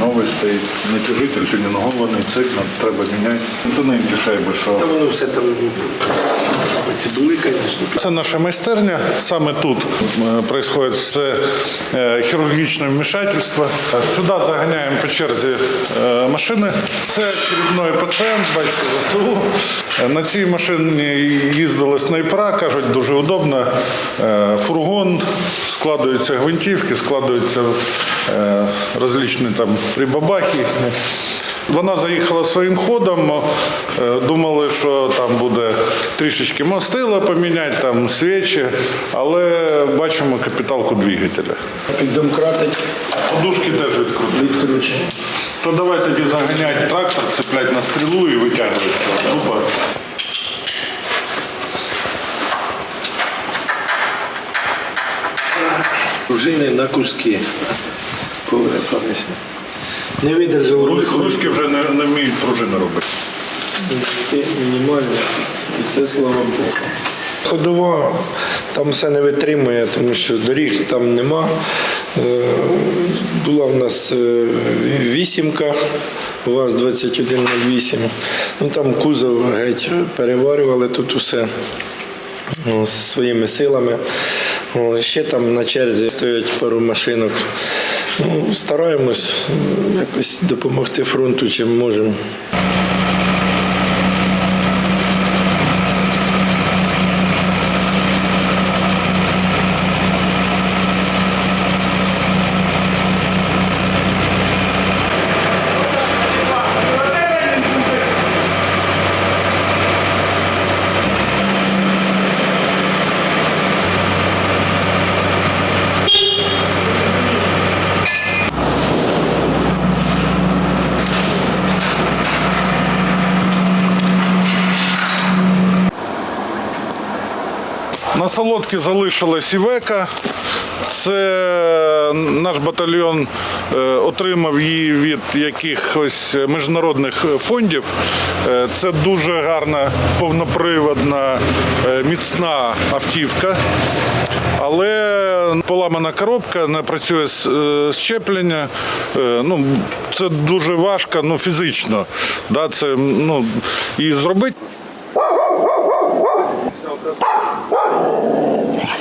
новий стоїть, натяжитель, тюнінгований, цих нам треба міняти. Тоненькі шайби, що. Та воно все там ці були, звісно. Це наша майстерня. Саме тут відбувається все е, хірургічне вмішательство. Сюди заганяємо по черзі е, машини. Це очередной пацієнт, бачите, ЗСУ. Е, На цій машині їздили снайпера, кажуть, дуже удобно. Е, Фургон, складуються гвинтівки, складуються е, розлічні там прибабахи. Вона заїхала своїм ходом. е, Думали, що там буде трішечки мастила поміняти, там свічі, але бачимо капіталку двигателя. Піддомкратить, Подушки теж відкрутили. відкручені. То давай тоді заганяти трактор, цеплять на стрілу і витягувати. Пружини на куски. Поверталися. Не видержав. Ручки вже не, не вміють пружини робити. Мінімально. І це слава Богу. Ходова там все не витримує, тому що доріг там нема. Е, Була в нас е, вісімка, УАЗ 2108. Ну там кузов геть переварювали тут усе о, своїми силами. Ще там на черзі стоять пару машинок. Ну, стараємось якось допомогти фронту, чим можемо. На солодки залишилась Івека. Це наш батальйон е, отримав її від якихось міжнародних фондів. Е, Це дуже гарна повноприводна е, міцна автівка. Але поламана коробка, не працює щеплення. Ну, це дуже важко ну, фізично. Да, це, ну, і зробити Oh!